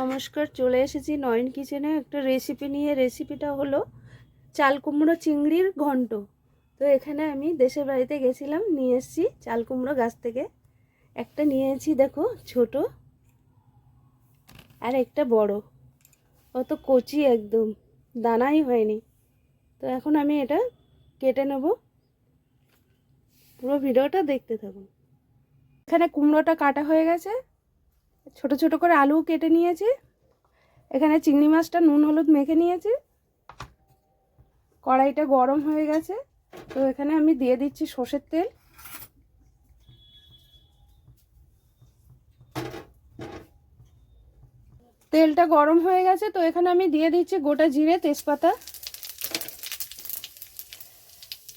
নমস্কার, চলে এসেছি নয়ন কিচেনে একটা রেসিপি নিয়ে। রেসিপিটা হলো চাল কুমড়ো চিংড়ির ঘন্ট। তো এখানে আমি দেশের বাড়িতে গেছিলাম, নিয়ে এসেছি চাল কুমড়ো গাছ থেকে। একটা নিয়েছি দেখো, ছোট আর একটা বড়। অত কচি একদম, দানাই হয়নি। তো এখন আমি এটা কেটে নেব। পুরো ভিডিওটা দেখতে থাকুন। এখানে কুমড়োটা কাটা হয়ে গেছে। ছোট ছোট করে আলু কেটে নিয়েছি। এখানে চিংড়ি মাছটা নুন, হলুদ মেখে নিয়েছি। কড়াইটা গরম হয়ে গেছে। তো এখানে আমি দিয়ে দিচ্ছি সর্ষের তেল। তেলটা গরম হয়ে গেছে, তো এখানে আমি দিয়ে দিচ্ছি গোটা জিরে তেজপাতা।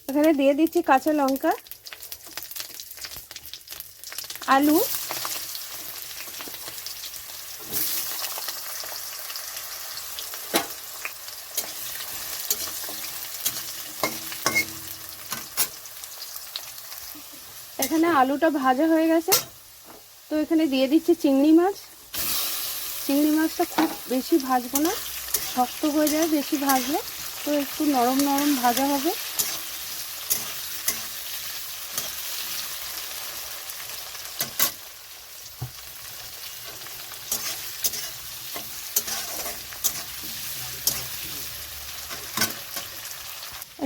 এখানে দিয়ে দিচ্ছি কাঁচা লঙ্কা। আলু। এখানে আলুটা ভাজা হয়ে গেছে। তো এখানে দিয়ে দিচ্ছি চিংড়ি মাছ। চিংড়ি মাছটা খুব বেশি ভাজবো না, শক্ত হয়ে যায় বেশি ভাজলে, তো একটু নরম নরম ভাজা হবে।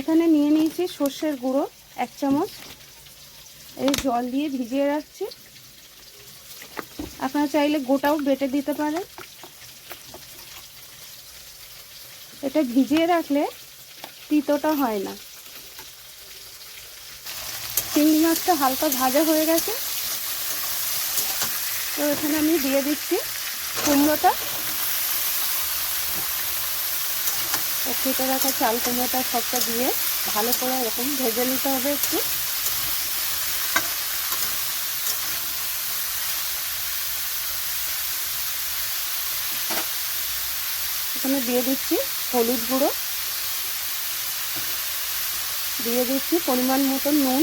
এখানে নিয়ে নিয়েছি সর্ষের গুঁড়ো এক চামচ। এই জল দিয়ে ভিজিয়ে রাখছি। আপনারা চাইলে গোটাও বেটে দিতে পারেন। এটা ভিজিয়ে রাখলে তিতোটা হয় না। চিংড়ি মাছটা হালকা ভাজা হয়ে গেছে। তো এখানে আমি দিয়ে দিচ্ছি কুমড়োটা। কেটে রাখা চাল কুমড়োটা সবটা দিয়ে ভালো করে এরকম ভেজে নিতে হবে একটু। এখানে দিয়ে দিচ্ছি হলুদ গুঁড়ো। দিয়ে দিচ্ছি পরিমাণ মতো নুন।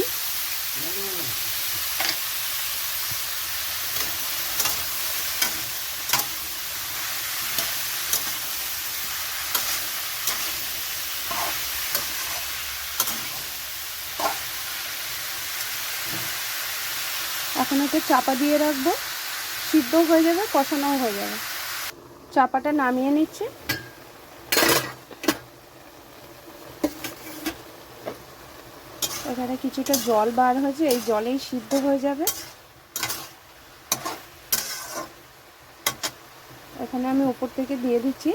এখন ওকে চাপা দিয়ে রাখব। সিদ্ধ হয়ে যাবে, কষানোও হয়ে যাবে। চাপাটা নামিয়ে নিচ্ছি। এখানে কিছুটা জল বার হয়েছে, এই জলেই সিদ্ধ হয়ে যাবে। এখানে আমি উপর থেকে দিয়ে দিচ্ছি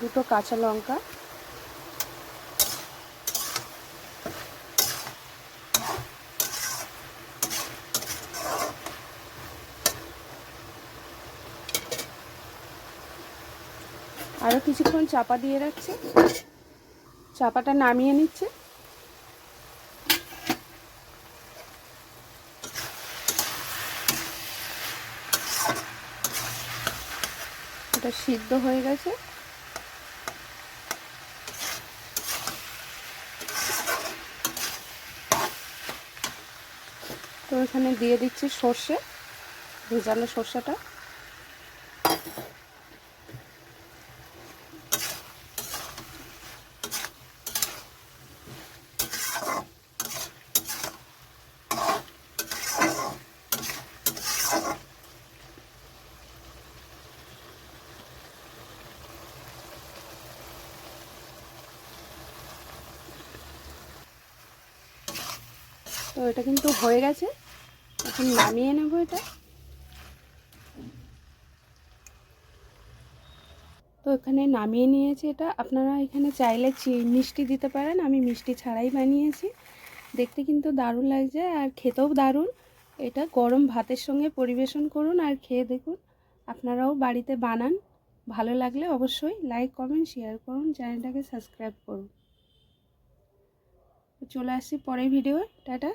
দুটো কাঁচা লঙ্কা। আরও কিছুক্ষণ চাপা দিয়ে রাখছি। চাপাটা নামিয়ে নিচ্ছে। সিদ্ধ হয়ে গেছে। তো এখানে দিয়ে দিচ্ছি সর্ষে ভেজানো সর্ষেটা। তো এটা কিন্তু হয়ে গেছে। এখন নামিয়ে নেব এটা। তো এখানে নামিয়ে নিয়েছি এটা। আপনারা এখানে চাইলে মিষ্টি দিতে পারেন। আমি মিষ্টি ছাড়াই বানিয়েছি। দেখতে কিন্তু দারুণ লাগছে আর খেতেও দারুণ। এটা গরম ভাতের সঙ্গে পরিবেশন করুন আর খেয়ে দেখুন। আপনারাও বাড়িতে বানান। ভালো লাগলে অবশ্যই লাইক কমেন্ট শেয়ার করুন। চ্যানেলটাকে সাবস্ক্রাইব করুন। চলে আসছি পরের ভিডিও টাটা।